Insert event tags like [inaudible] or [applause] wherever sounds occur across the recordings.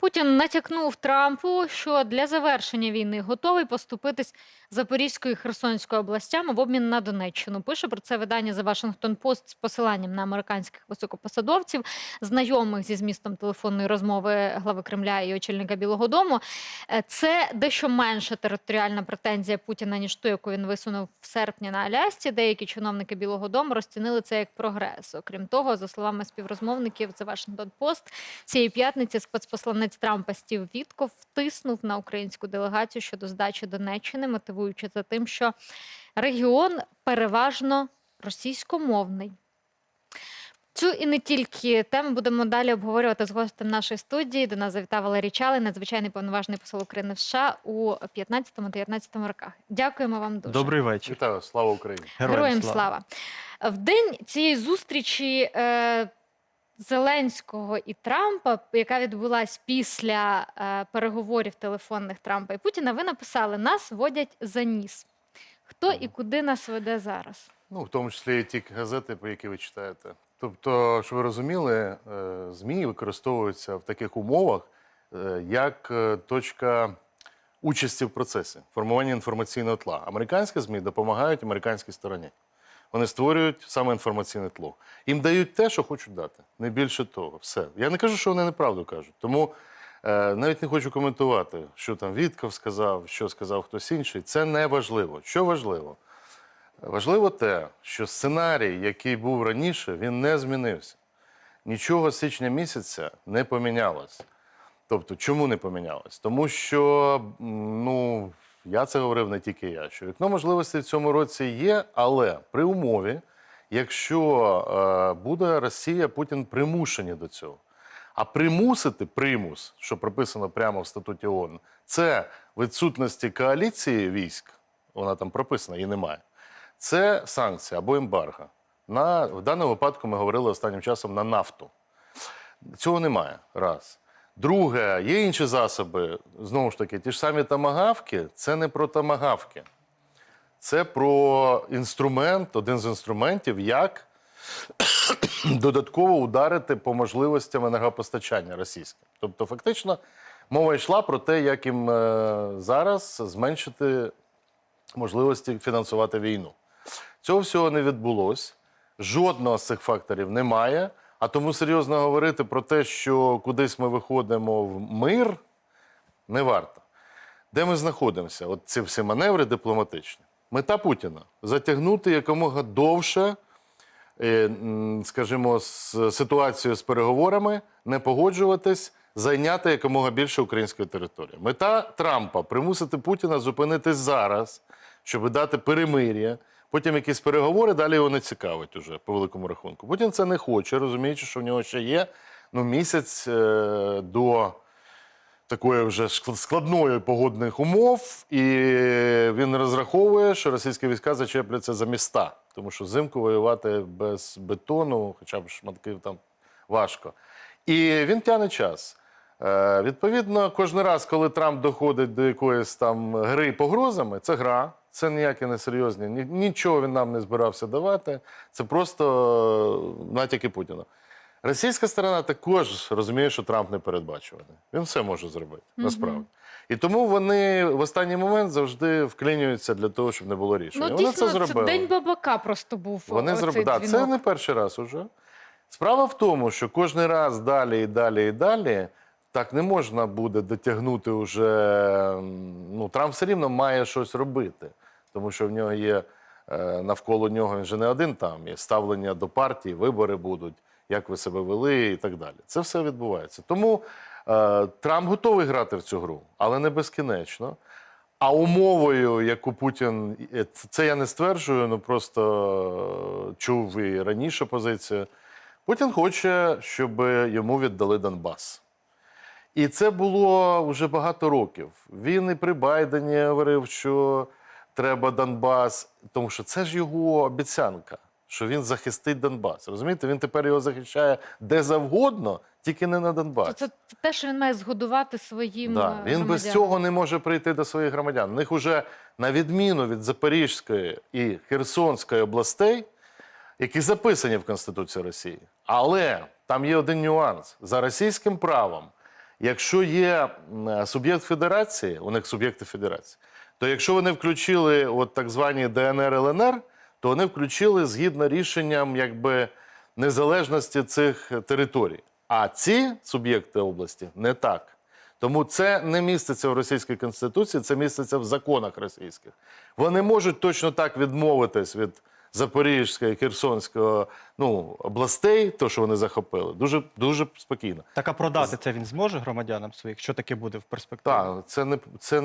Путін натякнув Трампу, що для завершення війни готовий поступитись Запорізькою і Херсонською областями в обмін на Донеччину. Пише про це видання The Washington Post з посиланням на американських високопосадовців, знайомих зі змістом телефонної розмови глави Кремля і очільника Білого Дому. Е, Це дещо менша територіальна претензія Путіна, ніж ту, яку він висунув в серпні на Алясці. Деякі чиновники Білого Дому розцінили це як прогрес. Окрім того, за словами співрозмовників The Washington Post, цієї п'ятниці спецпосланець Трампа Стів Вітков втиснув на українську делегацію щодо здачі Донеччини, мотивуючи це тим, що регіон переважно російськомовний. Цю і не тільки тему будемо далі обговорювати з гостем нашої студії. До нас завітав Валерій Чалий, надзвичайний повноважний посол України в США у 15-19 роках. Дякуємо вам дуже. Добрий вечір. Вітаю, слава Україні! Героям слава. В день цієї зустрічі е, Зеленського і Трампа, яка відбулась після е, переговорів телефонних Трампа і Путіна, ви написали: нас водять за ніс. Хто і куди нас веде зараз? Ну, в тому числі і ті газети, по які ви читаєте. Тобто, щоб ви розуміли, е, ЗМІ використовуються в таких умовах е, як е, точка участі в процесі формування інформаційного тла. Американські ЗМІ допомагають американській стороні. Вони створюють саме інформаційне тло. Їм дають те, що хочуть дати. Не більше того. Все. Я не кажу, що вони неправду кажуть. Тому е, навіть не хочу коментувати, що там Вітков сказав, що сказав хтось інший. Це не важливо. Що важливо? Важливо те, що сценарій, який був раніше, він не змінився. Нічого з січня місяця не помінялось. Тобто, чому не помінялось? Тому що, ну, я це говорив не тільки я, що вікно можливостей в цьому році є, але при умові, якщо е, буде Росія, Путін примушені до цього. А примусити примус, що прописано прямо в статуті ООН, це відсутності коаліції військ, вона там прописана, її немає. Це санкція або ембарго. На, в даному випадку ми говорили останнім часом на нафту. Цього немає. Раз. Друге, є інші засоби. Знову ж таки, ті ж самі тамагавки це не про тамагавки. Це про інструмент, один з інструментів, як [coughs] додатково ударити по можливостям енергопостачання російським. Тобто, фактично, мова йшла про те, як їм е, зараз зменшити можливості фінансувати війну. Цього всього не відбулось. Жодного з цих факторів немає. А тому серйозно говорити про те, що кудись ми виходимо в мир, не варто. Де ми знаходимося? От ці всі маневри дипломатичні. Мета Путіна затягнути якомога довше, е, скажімо, з ситуацією з переговорами, не погоджуватись, зайняти якомога більше української території. Мета Трампа примусити Путіна зупинитись зараз, щоб дати перемир'я. Потім якісь переговори, далі його не цікавить уже по великому рахунку. Путін це не хоче, розуміючи, що в нього ще є ну, місяць е, до такої вже складної погодних умов, і він розраховує, що російські війська зачепляться за міста, тому що взимку воювати без бетону, хоча б шматків там важко. І він тягне час. Е, відповідно, кожен раз, коли Трамп доходить до якоїсь там гри погрозами, це гра, це ніякі не серйозні, нічого він нам не збирався давати. Це просто е, натяки Путіна. Російська сторона також розуміє, що Трамп не передбачуваний. Він все може зробити, насправді. І тому вони в останній момент завжди вклинюються для того, щоб не було рішення. Ну, вони дійсно, це це день бабака просто був. Вони зробили. Да, це не перший раз уже. Справа в тому, що кожен раз далі і далі і далі так не можна буде дотягнути уже. Ну, Трамп все рівно має щось робити, тому що в нього є е, навколо нього він же не один там, є ставлення до партії, вибори будуть, як ви себе вели і так далі. Це все відбувається. Тому е, Трамп готовий грати в цю гру, але не безкінечно. А умовою, яку Путін, е, це я не стверджую, ну просто е, чув і раніше позицію. Путін хоче, щоб йому віддали Донбас. І це було вже багато років. Він і при Байдені говорив, що треба Донбас, тому що це ж його обіцянка, що він захистить Донбас. Розумієте, він тепер його захищає де завгодно, тільки не на Донбасі. Це те, що він має згодувати своїм Да, е, він без цього не може прийти до своїх громадян. У них уже на відміну від Запорізької і Херсонської областей, які записані в Конституції Росії. Але там є один нюанс: за російським правом, якщо є суб'єкт федерації, у них суб'єкти федерації, то якщо вони включили от так звані ДНР ЛНР, то вони включили згідно рішенням якби незалежності цих територій. А ці суб'єкти області не так. Тому це не міститься в російській конституції, це міститься в законах російських. Вони можуть точно так відмовитись від Запорізького, Херсонського ну, областей, то що вони захопили, дуже дуже спокійно. Так а продати це він зможе громадянам своїх? Що таке буде в перспективі? Так, це не це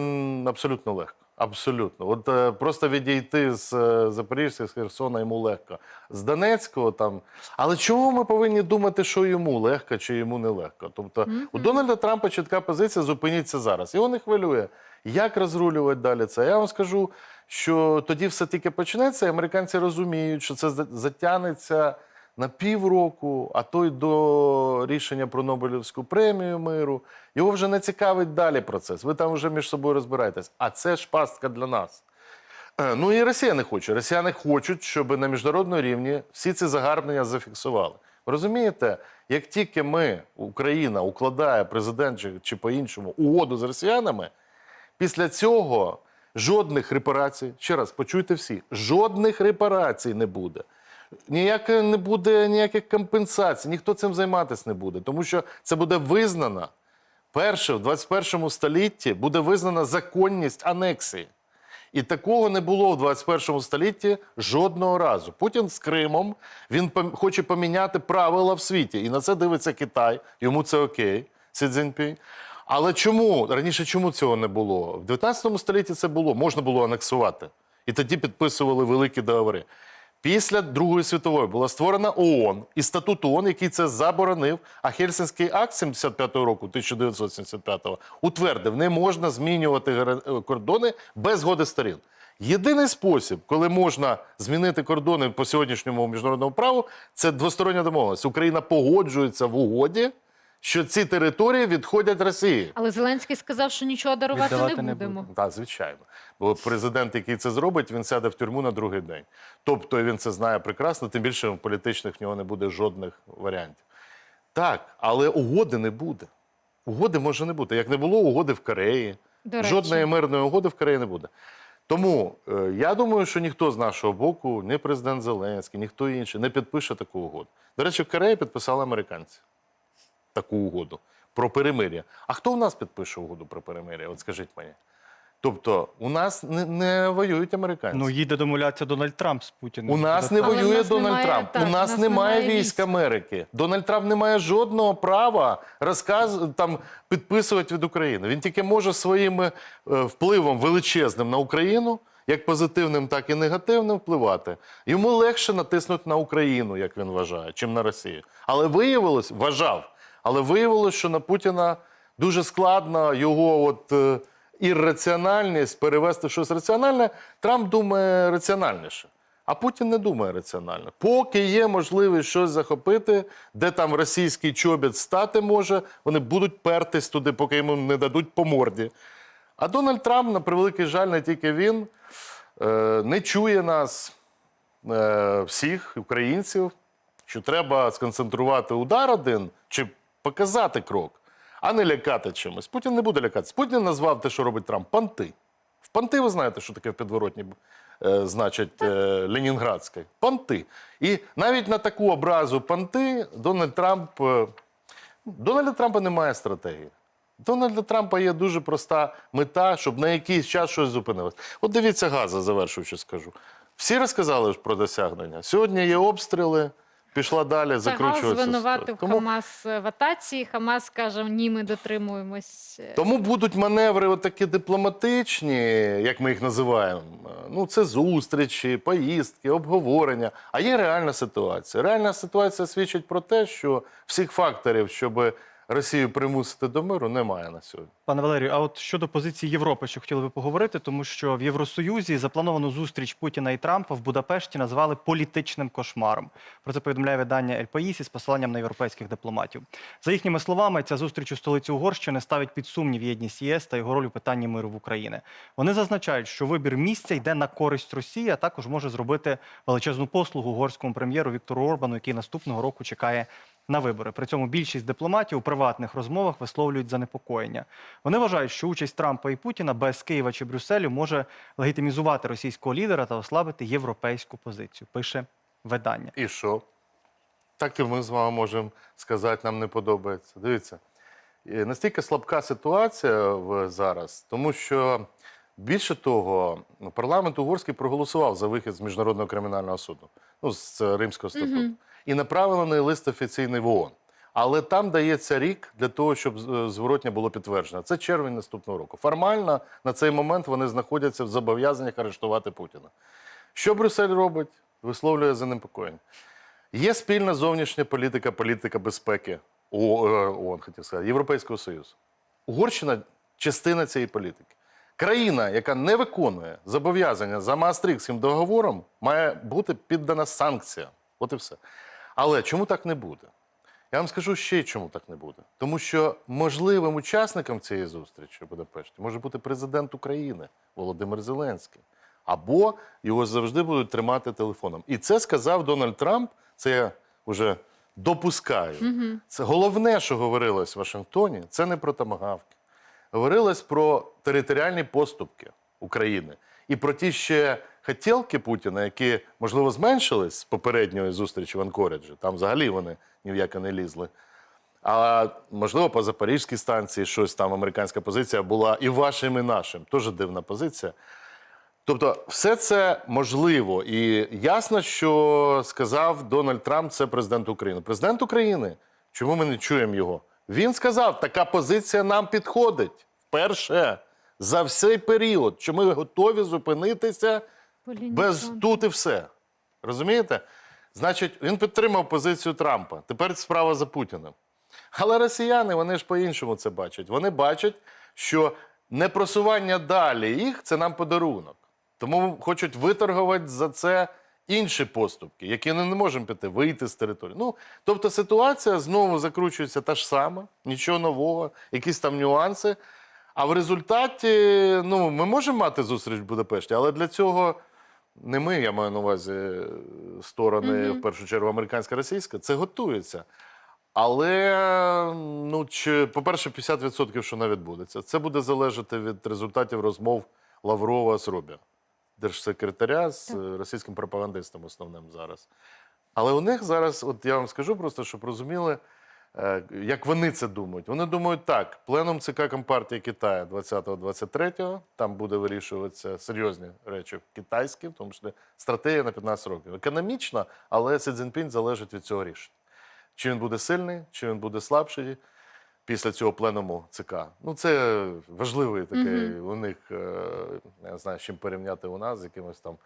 абсолютно легко. Абсолютно. От е, просто відійти з е, Запоріжжя, з Херсона йому легко. З Донецького там. Але чому ми повинні думати, що йому легко чи йому не легко? Тобто у Дональда Трампа чітка позиція зупиніться зараз. Його не хвилює, як розрулювати далі це. Я вам скажу, що тоді все тільки почнеться, і американці розуміють, що це затягнеться на півроку, а то й до рішення про Нобелівську премію миру. Його вже не цікавить далі процес. Ви там вже між собою розбираєтесь. А це ж пастка для нас. Е, Ну і Росія не хоче. Росіяни хочуть, щоб на міжнародному рівні всі ці загарбнення зафіксували. Ви Розумієте, як тільки ми, Україна, укладає президент чи, чи по-іншому угоду з росіянами, після цього жодних репарацій, ще раз почуйте всі, жодних репарацій не буде. Ніяке не буде ніяких компенсацій, ніхто цим займатися не буде, тому що це буде визнано. Перше, в 21 столітті буде визнана законність анексії. І такого не було в 21 столітті жодного разу. Путін з Кримом він хоче поміняти правила в світі. І на це дивиться Китай. Йому це окей, Сі Цзіньпінь. Але чому раніше чому цього не було? В 19 столітті це було, можна було анексувати. І тоді підписували великі договори. Після Другої світової була створена ООН і статут ООН, який це заборонив. А Хельсинський акт 75-го року, 1975-го, утвердив, не можна змінювати е, кордони без згоди сторін. Єдиний спосіб, коли можна змінити кордони по сьогоднішньому міжнародному праву, це двостороння домовленість. Україна погоджується в угоді, що ці території відходять Росії. Але Зеленський сказав, що нічого дарувати Віддавати не не будемо. Так, звичайно. Бо президент, який це зробить, він сяде в тюрму на другий день. Тобто він це знає прекрасно, тим більше в політичних в нього не буде жодних варіантів. Так, але угоди не буде. Угоди може не бути. Як не було угоди в Кореї, До речі. жодної мирної угоди в Кореї не буде. Тому е, я думаю, що ніхто з нашого боку, ні президент Зеленський, ніхто інший не підпише таку угоду. До речі, в Кореї підписали американці таку угоду про перемир'я. А хто у нас підпише угоду про перемир'я? От скажіть мені. Тобто, у нас не, не воюють американці. Ну їде домовлятися Дональд Трамп з Путіним. У нас не Але воює нас Дональд немає- Трамп. так, у нас, немає військ Америки. Дональд Трамп не має жодного права розказ там підписувати від України. Він тільки може своїм е, впливом величезним на Україну, як позитивним, так і негативним, впливати. Йому легше натиснути на Україну, як він вважає, чим на Росію. Але виявилось, вважав, але виявилось, що на Путіна дуже складно його от. е, ірраціональність перевести в щось раціональне, Трамп думає раціональніше. А Путін не думає раціонально. Поки є можливість щось захопити, де там російський чобіт стати може, вони будуть пертись туди, поки йому не дадуть по морді. А Дональд Трамп, на превеликий жаль, не тільки він, е, не чує нас, е, всіх українців, що треба сконцентрувати удар один чи показати крок, а не лякати чимось. Путін не буде лякатися. Путін назвав те, що робить Трамп, панти. В панти ви знаєте, що таке в підворотні е, значить е, Ленінградської. Панти. І навіть на таку образу панти Дональд Трамп. Е, Дональда Трампа немає стратегії. Дональда Трампа є дуже проста мета, щоб на якийсь час щось зупинилось. От дивіться, газа, завершуючи, скажу. Всі розказали про досягнення. Сьогодні є обстріли, пішла далі, закручуватися. звинуватив Тому, Хамас в атаці. Хамас каже, ні, ми дотримуємось. е, тому будуть маневри отакі дипломатичні, як ми їх називаємо. Ну, це зустрічі, поїздки, обговорення. А є реальна ситуація. Реальна ситуація свідчить про те, що всіх факторів, щоб Росію примусити до миру, немає на сьогодні. Пане Валерію, а от щодо позиції Європи, що хотіли би поговорити, тому що в Євросоюзі заплановану зустріч Путіна і Трампа в Будапешті назвали політичним кошмаром. Про це повідомляє видання «Ель Паїс» із посиланням на європейських дипломатів. За їхніми словами, ця зустріч у столиці Угорщини ставить під сумнів єдність ЄС та його роль у питанні миру в Україні. Вони зазначають, що вибір місця йде на користь Росії, а також може зробити величезну послугу угорському прем'єру Віктору Орбану, який наступного року чекає на вибори. При цьому більшість дипломатів у приватних розмовах висловлюють занепокоєння. Вони вважають, що участь Трампа і Путіна без Києва чи Брюсселю може легітимізувати російського лідера та ослабити європейську позицію. Пише видання. І що? Так і ми з вами можемо сказати, нам не подобається. Дивіться, настільки слабка ситуація в зараз, тому що більше того, парламент угорський проголосував за вихід з міжнародного кримінального суду, ну з Римського статуту, Мгм. І направлений лист офіційний в ООН. Але там дається рік для того, щоб е, зворотня було підтверджено. Це червень наступного року. Формально на цей момент вони знаходяться в зобов'язаннях арештувати Путіна. Що Брюссель робить? Висловлює занепокоєння. Є спільна зовнішня політика, політика безпеки е, ООН, хотів сказати, Європейського Союзу. Угорщина частина цієї політики. Країна, яка не виконує зобов'язання за Маастрихтським договором, має бути піддана санкціям. От і все. Але чому так не буде? Я вам скажу ще й чому так не буде. Тому що можливим учасником цієї зустрічі в Будапешті може бути президент України Володимир Зеленський. Або його завжди будуть тримати телефоном. І це сказав Дональд Трамп. Це я вже допускаю. Мгм. Це головне, що говорилось в Вашингтоні, це не про томагавки. Говорилось про територіальні поступки України і про ті ще хотілки Путіна, які, можливо, зменшились з попередньої зустрічі в Анкоріджі. Там взагалі вони ні в яке не лізли. А можливо, по Запорізькій станції щось там американська позиція була і вашим, і нашим. Теж дивна позиція. Тобто, все це можливо. І ясно, що сказав Дональд Трамп, це президент України. Президент України, чому ми не чуємо його? Він сказав, така позиція нам підходить вперше за всей період, що ми готові зупинитися без тут і все. Розумієте? Значить, він підтримав позицію Трампа. Тепер справа за Путіним. Але росіяни вони ж по-іншому це бачать. Вони бачать, що непросування далі їх це нам подарунок. Тому хочуть виторгувати за це інші поступки, які ми не можемо піти, вийти з території. Ну, тобто ситуація знову закручується та ж сама, нічого нового, якісь там нюанси. А в результаті ну, ми можемо мати зустріч в Будапешті, але для цього не ми, я маю на увазі е, сторони, Мгм. в першу чергу, американська російська, це готується. Але, ну, чи, по-перше, 50% що не відбудеться. Це буде залежати від результатів розмов Лаврова з Рубі, держсекретаря з Так. е, російським пропагандистом основним зараз. Але у них зараз, от я вам скажу просто, щоб розуміли, як вони це думають. Вони думають так: пленум ЦК Компартії Китаю 20-23, там буде вирішуватися серйозні речі китайські, в тому числі стратегія на 15 років. Економічно, але Си Цзіньпінь залежить від цього рішення. Чи він буде сильний, чи він буде слабший після цього пленуму ЦК. Ну, це важливий такий Мгм. у них, е, я не знаю, з чим порівняти у нас, з якимось там.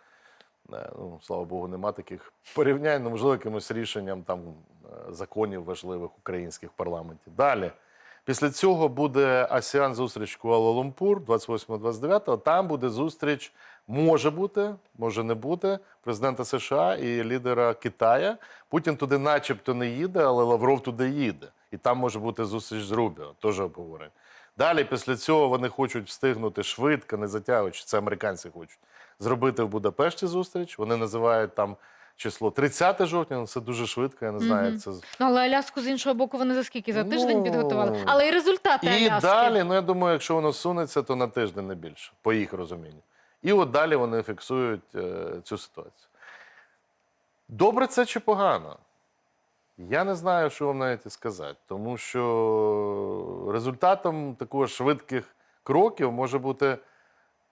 Е, Ну, слава Богу, нема таких порівнянь, ну, можливо, якимось рішенням там е, законів важливих українських в парламенті. Далі. Після цього буде Асіан зустріч Куала-Лумпур 28-29. Там буде зустріч, може бути, може не бути, президента США і лідера Китая. Путін туди начебто не їде, але Лавров туди їде. І там може бути зустріч з Рубіо, теж обговорення. Далі, після цього, вони хочуть встигнути швидко, не затягуючи, це американці хочуть, зробити в Будапешті зустріч. Вони називають там число 30 жовтня, ну, це дуже швидко, я не знаю, як це Ну, але Аляску з іншого боку вони за скільки? За тиждень Ну, підготували. Але і результати І Аляски. далі, ну я думаю, якщо воно сунеться, то на тиждень не більше, по їх розумінню. І от далі вони фіксують е, цю ситуацію. Добре це чи погано? Я не знаю, що вам навіть сказати, тому що результатом такого швидких кроків може бути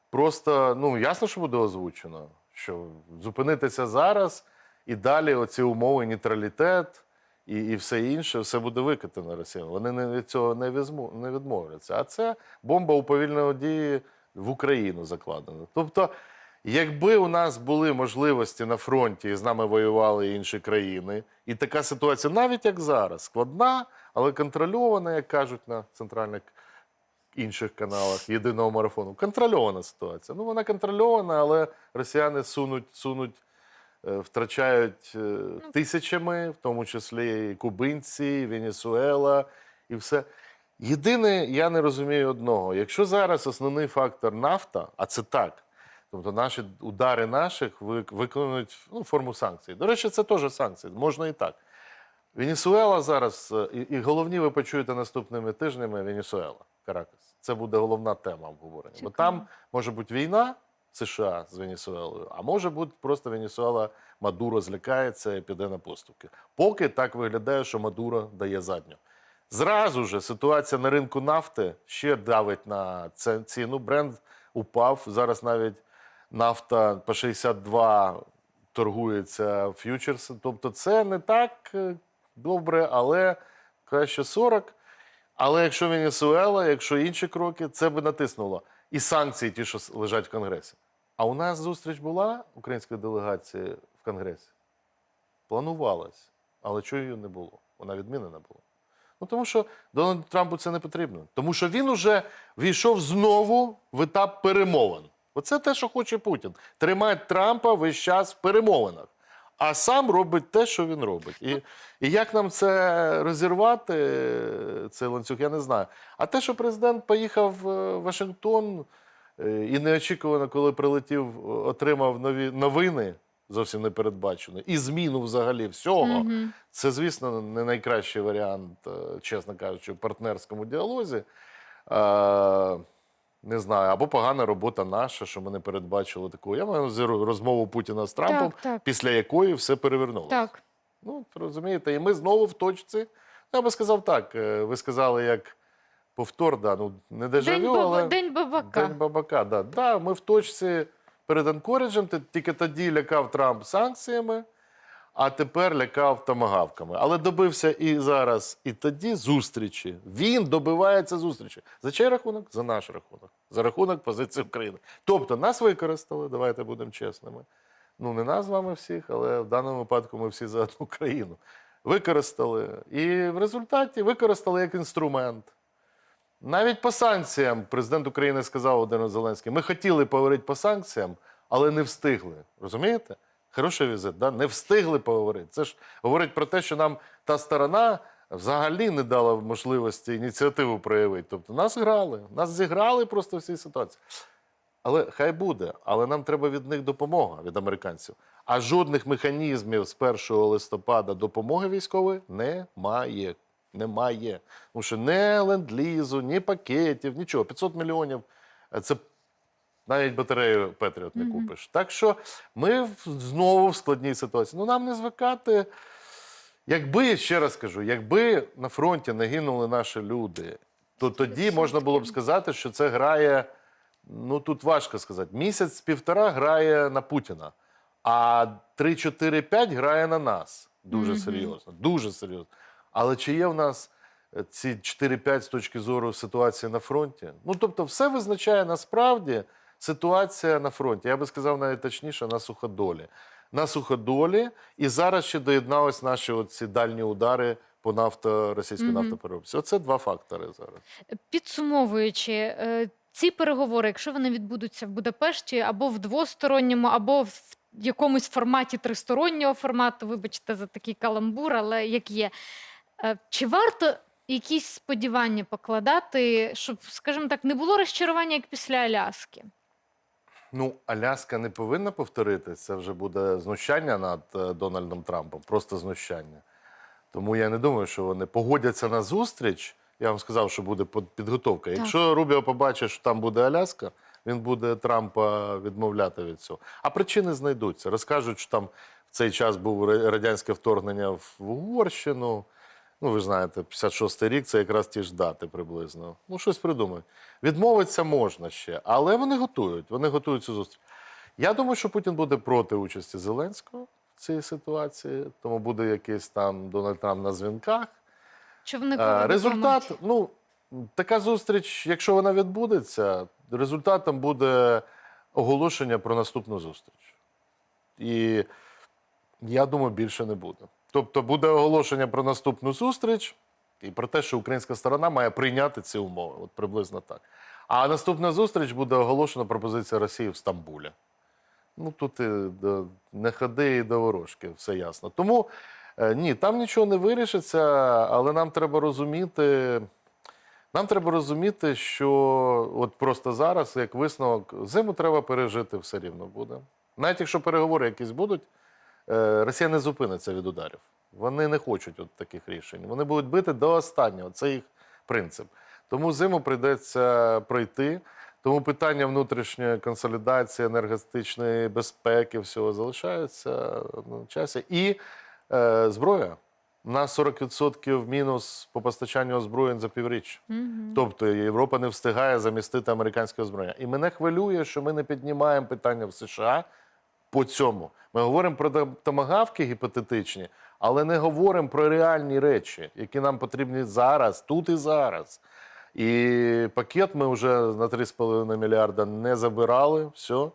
просто, ну, ясно, що буде озвучено, що зупинитися зараз і далі оці умови, нейтралітет і, і все інше, все буде викатано Росіян. Вони не від цього не, візьму, не відмовляться. А це бомба уповільної дії в Україну закладена. Тобто, якби у нас були можливості на фронті і з нами воювали інші країни, і така ситуація, навіть як зараз, складна, але контрольована, як кажуть на центральних інших каналах єдиного марафону. Контрольована ситуація. Ну, вона контрольована, але росіяни сунуть, сунуть, е, втрачають е, тисячами, в тому числі і кубинці, і Венесуела, і все. Єдине, я не розумію одного: якщо зараз основний фактор нафта, а це так. Тобто наші удари наших виконують ну, форму санкцій. До речі, це теж санкції, можна і так. Венесуела зараз, е, і, і головні ви почуєте наступними тижнями Венесуела, Каракас. Це буде головна тема обговорення. Бо там може бути війна США з Венесуелою, а може бути просто Венесуела Мадуро злякається і піде на поступки. Поки так виглядає, що Мадуро дає задню. Зразу ж ситуація на ринку нафти ще давить на ціну. Бренд упав. Зараз навіть нафта по 62 торгується ф'ючерс. Тобто це не так е, добре, але краще 40. Але якщо Венесуела, якщо інші кроки, це би натиснуло. І санкції, ті, що лежать в Конгресі. А у нас зустріч була української делегації в Конгресі? Планувалась, але чого її не було? Вона відмінена була. Ну тому що Дональду Трампу це не потрібно. Тому що він уже війшов знову в етап перемовин. Оце те, що хоче Путін. Тримає Трампа весь час в перемовинах, а сам робить те, що він робить. І, і як нам це розірвати, цей ланцюг, я не знаю. А те, що президент поїхав в Вашингтон е, і неочікувано, коли прилетів, отримав нові новини, зовсім не передбачені, і зміну взагалі всього. Мгм. Це, звісно, не найкращий варіант, е, чесно кажучи, в партнерському діалозі. Не знаю, або погана робота наша, що ми не передбачили таку. Я маю розмову Путіна з Трампом, Так, так. після якої все перевернулося. Так. Ну, розумієте, і ми знову в точці. Я би сказав так. е, Ви сказали, як повтор, да, ну не дежавю, баба- але День бабака. День бабака. Да. Да, ми в точці перед Анкоріджем, ти- тільки тоді лякав Трамп санкціями, а тепер лякав томагавками. Але добився і зараз, і тоді зустрічі. Він добивається зустрічі. За чий рахунок? За наш рахунок. За рахунок позиції України. Тобто нас використали, давайте будемо чесними. Ну, не нас з вами всіх, але в даному випадку ми всі за одну країну. Використали. І в результаті використали як інструмент. Навіть по санкціям президент України сказав Володимир Зеленський: ми хотіли поговорити по санкціям, але не встигли. Розумієте? Хороший візит, да? не встигли поговорити. Це ж говорить про те, що нам та сторона взагалі не дала можливості ініціативу проявити. Тобто нас грали, нас зіграли просто в цій ситуації. Але хай буде, але нам треба від них допомога від американців. А жодних механізмів з 1 листопада допомоги військової немає. Немає. Тому що ні ленд-лізу, ні пакетів, нічого. 500 мільйонів це навіть батарею Петріот не купиш. Так що ми знову в складній ситуації. Ну нам не звикати. Якби, ще раз кажу, якби на фронті не гинули наші люди, то тоді можна було б сказати, що це грає. Ну тут важко сказати. Місяць-півтора грає на Путіна, а 3-4-5 грає на нас. Дуже Мгм. серйозно. Дуже серйозно. Але чи є в нас е, ці 4-5 з точки зору ситуації на фронті? Ну тобто, все визначає насправді ситуація на фронті. Я би сказав навіть точніше на суходолі. На суходолі, і зараз ще доєднались наші оці дальні удари по нафто російській Мгм. нафтопереробці. Оце два фактори зараз. Підсумовуючи, е, ці переговори, якщо вони відбудуться в Будапешті або в двосторонньому, або в якомусь форматі тристороннього формату, вибачте за такий каламбур, але як є. Е, Чи варто якісь сподівання покладати, щоб, скажімо так, не було розчарування, як після Аляски? Ну, Аляска не повинна повторитись. Це вже буде знущання над е, Дональдом Трампом, просто знущання. Тому я не думаю, що вони погодяться на зустріч. Я вам сказав, що буде підготовка. Так. Якщо Рубіо побачить, що там буде Аляска, він буде Трампа відмовляти від цього. А причини знайдуться. Розкажуть, що там в цей час був радянське вторгнення в Угорщину. Ну, ви ж знаєте, 56-й рік це якраз ті ж дати приблизно. Ну, щось придумають. Відмовитися можна ще, але вони готують. Вони готують цю зустріч. Я думаю, що Путін буде проти участі Зеленського в цій ситуації, тому буде якийсь там Дональд Трамп на дзвінках. Чи вони Е, проведуть Результат, ну, така зустріч, якщо вона відбудеться, результатом буде оголошення про наступну зустріч. І я думаю, більше не буде. Тобто буде оголошення про наступну зустріч і про те, що українська сторона має прийняти ці умови. От приблизно так. А наступна зустріч буде оголошена пропозиція Росії в Стамбулі. Ну тут і до, не ходи і до ворожки, все ясно. Тому е, ні, там нічого не вирішиться, але нам треба розуміти. Нам треба розуміти, що от просто зараз, як висновок, зиму треба пережити все рівно буде. Навіть якщо переговори якісь будуть, Росія не зупиниться від ударів. Вони не хочуть от таких рішень. Вони будуть бити до останнього. Це їх принцип. Тому зиму прийдеться пройти. Тому питання внутрішньої консолідації, енергетичної безпеки, всього залишається на часі. І е, зброя. У нас 40% мінус по постачанню озброєнь за півріччя. Мгм. Тобто Європа не встигає замістити американське озброєння. І мене хвилює, що ми не піднімаємо питання в США по цьому. Ми говоримо про томагавки гіпотетичні, але не говоримо про реальні речі, які нам потрібні зараз, тут і зараз. І пакет ми вже на 3,5 мільярда не забирали. Все.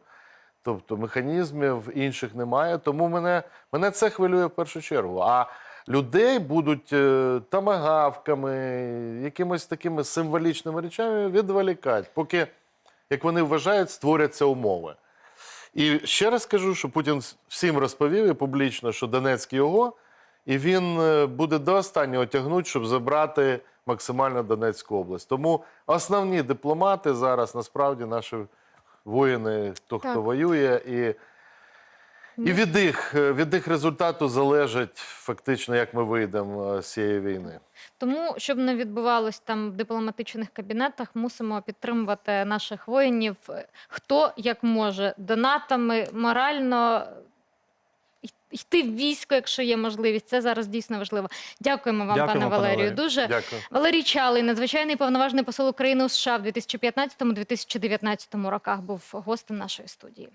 Тобто механізмів інших немає. Тому мене, мене це хвилює в першу чергу. А людей будуть е, тамагавками, якимось такими символічними речами відволікати, поки, як вони вважають, створяться умови. І ще раз кажу, що Путін всім розповів і публічно, що Донецьк його, і він е, буде до останнього тягнути, щоб забрати максимально Донецьку область. Тому основні дипломати зараз насправді наші воїни, хто Так. хто воює, і, і від їх, е, від їх результату залежить фактично, як ми вийдемо е, з цієї війни. Тому, щоб не відбувалось там в дипломатичних кабінетах, мусимо підтримувати наших воїнів, хто як може, донатами, морально йти в військо, якщо є можливість. Це зараз дійсно важливо. Дякуємо вам, Дякуємо, пане пане Валерію. Валерію. Дуже Дякую. Валерій Чалий, надзвичайний повноважний посол України у США в 2015-2019 роках, був гостем нашої студії.